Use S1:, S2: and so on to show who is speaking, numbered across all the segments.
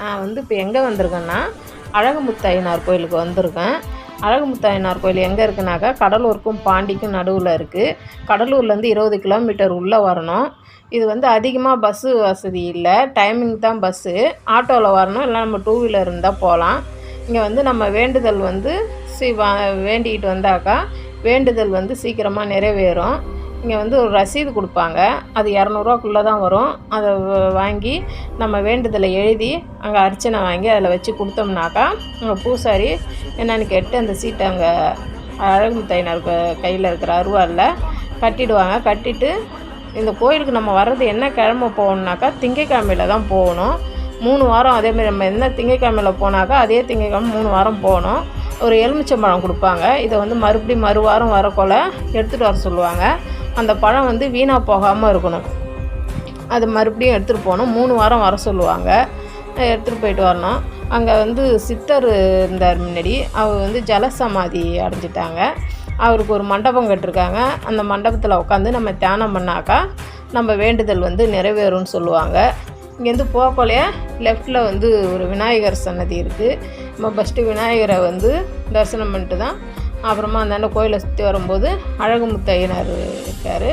S1: நான் வந்து இப்போ எங்கே வந்திருக்கேன்னா அழகுமுத்தாயினார் கோயிலுக்கு வந்திருக்கேன். அழகுமுத்தாயினார் கோயில் எங்கே இருக்குனாக்கா கடலூருக்கும் பாண்டிக்கும் நடுவில் இருக்குது கடலூர்லேருந்து இருபது கிலோமீட்டர் உள்ளே வரணும். இது வந்து அதிகமாக பஸ்ஸு வசதி இல்லை. டைமிங் தான் பஸ்ஸு ஆட்டோவில் வரணும் இல்லை நம்ம டூ வீலர் இருந்தால் போகலாம் இங்கே வந்து நம்ம வேண்டுதல் வந்து சி வா வேண்டிக்கிட்டு வந்தாக்கா வேண்டுதல் வந்து சீக்கிரமாக நிறைவேறும். இங்கே வந்து ஒரு ரசீது கொடுப்பாங்க. அது இரநூறுவாக்குள்ளே தான் வரும். அதை வாங்கி நம்ம வேண்டுதலை எழுதி அங்கே அர்ச்சனை வாங்கி அதில் வச்சு கொடுத்தோம்னாக்கா அங்கே பூசாரி என்னன்னு கேட்டு அந்த சீட்டை அங்கே அழகுமுத்தையினர் கையில் இருக்கிற அருவாளில் கட்டிடுவாங்க. கட்டிட்டு இந்த கோயிலுக்கு நம்ம வர்றது என்ன கிழமை போகணுன்னாக்கா திங்கக்கிழமையில் தான் போகணும். மூணு வாரம் அதேமாதிரி நம்ம என்ன திங்கக்கிழமையில் போனாக்கா அதே திங்கக்கிழமை மூணு வாரம் போகணும். ஒரு எலுமிச்சம்பழம் கொடுப்பாங்க. இதை வந்து மறுபடியும் மறு வாரம் வரக்குள்ள எடுத்துகிட்டு வர சொல்லுவாங்க. அந்த பழம் வந்து வீணாக போகாமல் இருக்கணும். அது மறுபடியும் எடுத்துகிட்டு போகணும். மூணு வாரம் வர சொல்லுவாங்க. எடுத்துகிட்டு போயிட்டு வரணும். அங்கே வந்து சித்தர் இருந்தார் முன்னாடி. அவர் வந்து ஜலசமாதி அடைஞ்சிட்டாங்க. அவருக்கு ஒரு மண்டபம் கட்டிருக்காங்க. அந்த மண்டபத்தில் உட்காந்து நம்ம தியானம் பண்ணாக்கா நம்ம வேண்டுதல் வந்து நிறைவேறும்னு சொல்லுவாங்க. இங்கேருந்து போகலையே லெஃப்டில் வந்து ஒரு விநாயகர் சன்னதி இருக்குது நம்ம ஃபஸ்ட்டு விநாயகரை வந்து தரிசனம் பண்ணிட்டு தான் அப்புறமா அந்தாண்ட கோயிலை சுற்றி வரும்போது அழகுமுத்தையனார் இருக்கார்.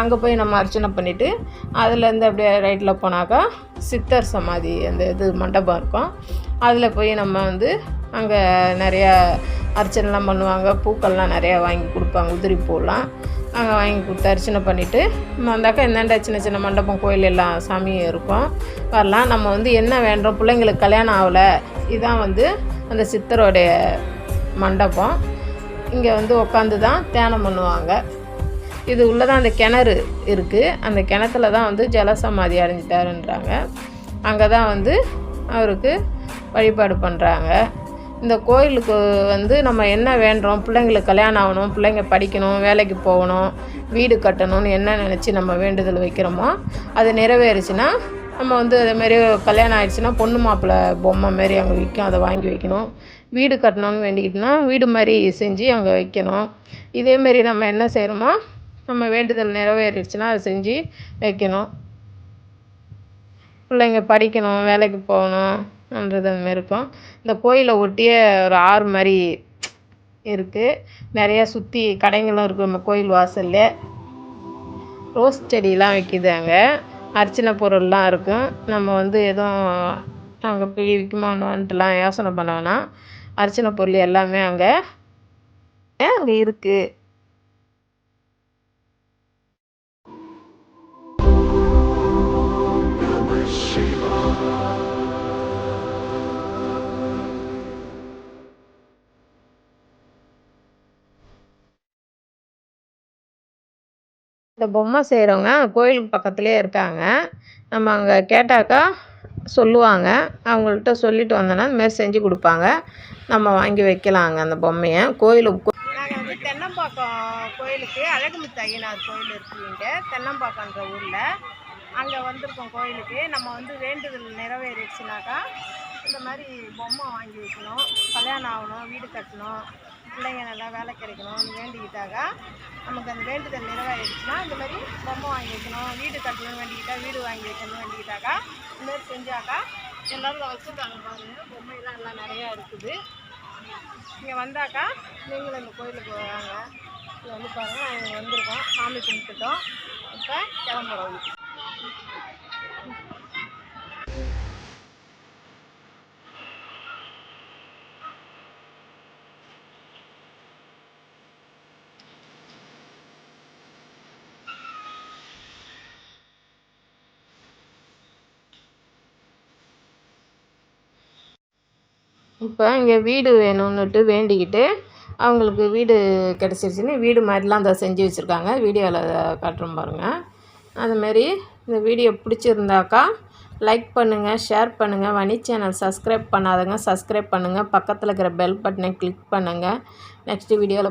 S1: அங்கே போய் நம்ம அர்ச்சனை பண்ணிவிட்டு அதுலேருந்து அப்படியே ரைட்டில் போனாக்கா சித்தர் சமாதி அந்த இது மண்டபம் இருக்கும். அதில் போய் நம்ம வந்து அங்கே நிறையா அர்ச்சனைலாம் பண்ணுவாங்க. பூக்கள்லாம் நிறையா வாங்கி கொடுப்பாங்க உதிரி பூலாம். அங்கே வாங்கி கொடுத்து அர்ச்சனை பண்ணிவிட்டு வந்தாக்கா இந்தாண்ட சின்ன சின்ன மண்டபம் கோயில் எல்லாம் சாமியும் இருக்கும். வரலாம். நம்ம வந்து என்ன வேண்டோம் பிள்ளைங்களுக்கு கல்யாணம் ஆகலை. இதுதான் வந்து அந்த சித்தரோடைய மண்டபம். இங்கே வந்து உட்காந்து தான் தியானம் பண்ணுவாங்க. இது உள்ளே தான் அந்த கிணறு இருக்குது அந்த கிணத்துல தான் வந்து ஜலசமாதி அடைஞ்சிட்டாருன்றாங்க. அங்கே தான் வந்து அவருக்கு வழிபாடு பண்ணுறாங்க இந்த கோயிலுக்கு வந்து நம்ம என்ன வேண்டுறோம்? பிள்ளைங்களுக்கு கல்யாணம் ஆகணும் பிள்ளைங்க படிக்கணும் வேலைக்கு போகணும் வீடு கட்டணும்னு என்ன நினச்சி நம்ம வேண்டுதல் வைக்கிறோமோ அது நிறைவேறுச்சுன்னா நம்ம வந்து அதேமாரி கல்யாணம் ஆயிடுச்சுன்னா பொண்ணு மாப்பிள்ளை பொம்மை மாரி அங்கே விற்கும் அதை வாங்கி வைக்கணும். வீடு கட்டணும்னு வேண்டிக்கிட்டோம்னா வீடு மாதிரி செஞ்சு அங்கே வைக்கணும். இதேமாரி நம்ம என்ன செய்கிறோமோ நம்ம வேண்டுதல் நிறைவேறிடுச்சுன்னா அதை செஞ்சு வைக்கணும். பிள்ளைங்க படிக்கணும் வேலைக்கு போகணுன்றது அந்த மாதிரி இருக்கும். இந்த கோயிலை ஒட்டியே ஒரு ஆறு மாதிரி இருக்குது நிறையா சுற்றி கடைங்களும் இருக்குது நம்ம கோயில் வாசல்ல. ரோஸ் செடியெலாம் வைக்கிது அங்கே. அர்ச்சனை பொருள்லாம் இருக்கும். நம்ம வந்து எதுவும் அங்கே போய் விற்குமான்னுட்டுலாம் யோசனை பண்ண வேணாம். அர்ச்சனை பொருள் எல்லாமே அங்கே அங்கே இருக்குது இந்த பொம்மை செய்கிறவங்க கோயிலுக்கு பக்கத்துலேயே இருக்காங்க. நம்ம அங்கே கேட்டாக்கா சொல்லுவாங்க. அவங்கள்ட்ட சொல்லிட்டு வந்தோன்னா இந்த செஞ்சு கொடுப்பாங்க. நம்ம வாங்கி வைக்கலாங்க அந்த பொம்மையை. கோயிலுக்கு நாங்கள் வந்து தென்னம்பாக்கம் கோயிலுக்கு அழகுமுத்து ஐயனார் கோயில் இருக்குது இங்கே தென்னம்பாக்கன்ற ஊரில். அங்கே வந்திருக்கோம் கோயிலுக்கு. நம்ம வந்து வேண்டுதல் நிறைவேறிடுச்சுனாக்கா இந்த மாதிரி பொம்மை வாங்கி வைக்கணும். கல்யாணம் ஆகணும் வீடு கட்டணும். பிள்ளைங்க நல்லா வேலை கிடைக்கணும்னு வேண்டிக்கிட்டாக்கா நமக்கு அந்த வேண்டுதல் நிறைவாயிடுச்சுன்னா இந்த மாதிரி பொம்மை வாங்கி வைக்கணும் வீடு கட்டணும்னு வேண்டிக்கிட்டா வீடு வாங்கி வைக்கணும்னு வேண்டிக்கிட்டாக்கா இந்த மாதிரி செஞ்சாக்கா எல்லோரும் வச்சுருக்காங்க பாருங்கள் பொம்மைலாம் எல்லாம் நிறையா இருக்குது. இங்கே வந்தாக்கா நீங்களும் இந்த கோயிலுக்கு வாங்க. இங்கே வந்து பாருங்கள் நாங்கள் வந்திருக்கோம். சாமி கும்பிட்டுட்டோம். இப்போ கிளம்புறோம். இப்போ இங்கே வீடு வேணும்னுட்டு வேண்டிக்கிட்டு அவங்களுக்கு வீடு கிடச்சிருச்சுன்னு வீடு மாதிரிலாம் அதை செஞ்சு வச்சுருக்காங்க. வீடியோவில் காட்டுறோம் பாருங்கள் அதுமாரி இந்த வீடியோ பிடிச்சிருந்தாக்கா லைக் பண்ணுங்கள் ஷேர் பண்ணுங்கள் வனி சேனல் சப்ஸ்கிரைப் பண்ணாதவங்க சப்ஸ்கிரைப் பண்ணுங்கள் பக்கத்தில் இருக்கிற பெல் பட்டனை கிளிக் பண்ணுங்கள் நெக்ஸ்ட்டு வீடியோவில்